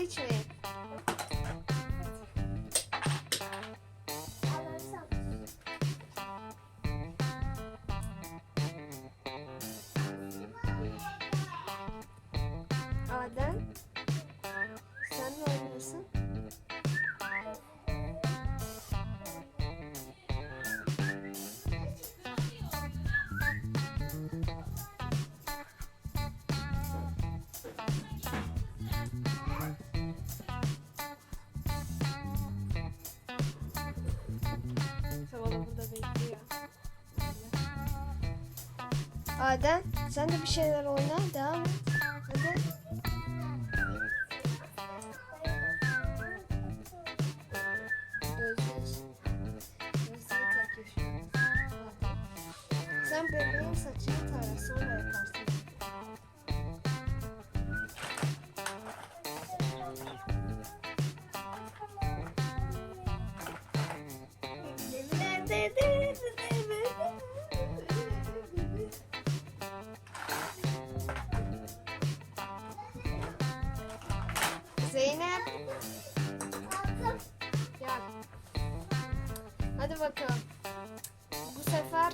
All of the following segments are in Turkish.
su içmeyin. Adem. Sen ne oynuyorsun? Adem sen de bir şeyler oyna devam et. Hadi. Sen bebeğin saçını tara sonra yaparsın. Zeynep Hadi bakalım. Bu sefer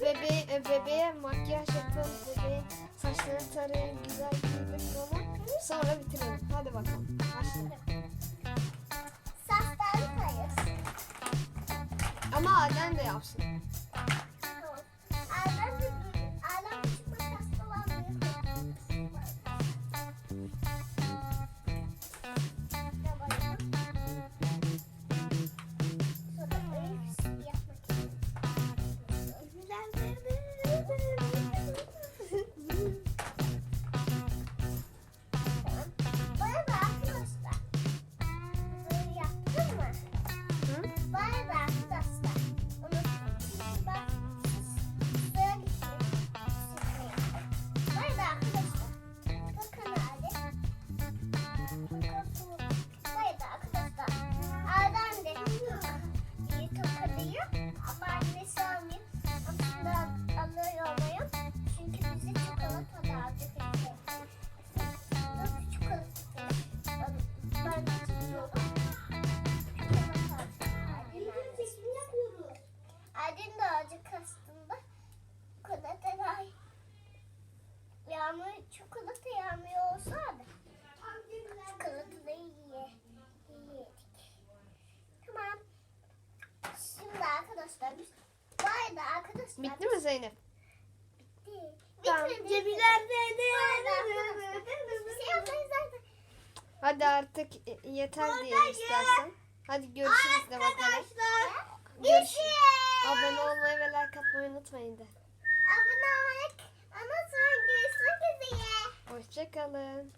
bebe e, bebeğe makyaj yapın, bebeğin saçlarını tarayın, güzel giydirin onu. Sonra bitirelim. Hadi bakalım. Başla. Saçları kayır. Ama Adem de yapsın. Arkadaşlar. Bitti mi Zeynep? Bitti. Tamam. Şey. Hadi artık yeter diye istersen. Hadi görüşürüz de bakalım. Şey. Abone olmayı ve like atmayı unutmayın de. Abone olmayı. Ama sonra görüşmek üzere. Hoşçakalın.